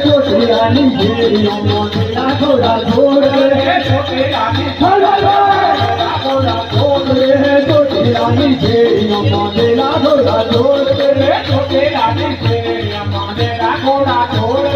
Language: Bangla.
छोटे रानी छोटे रानी રાની છે યમોને રાધો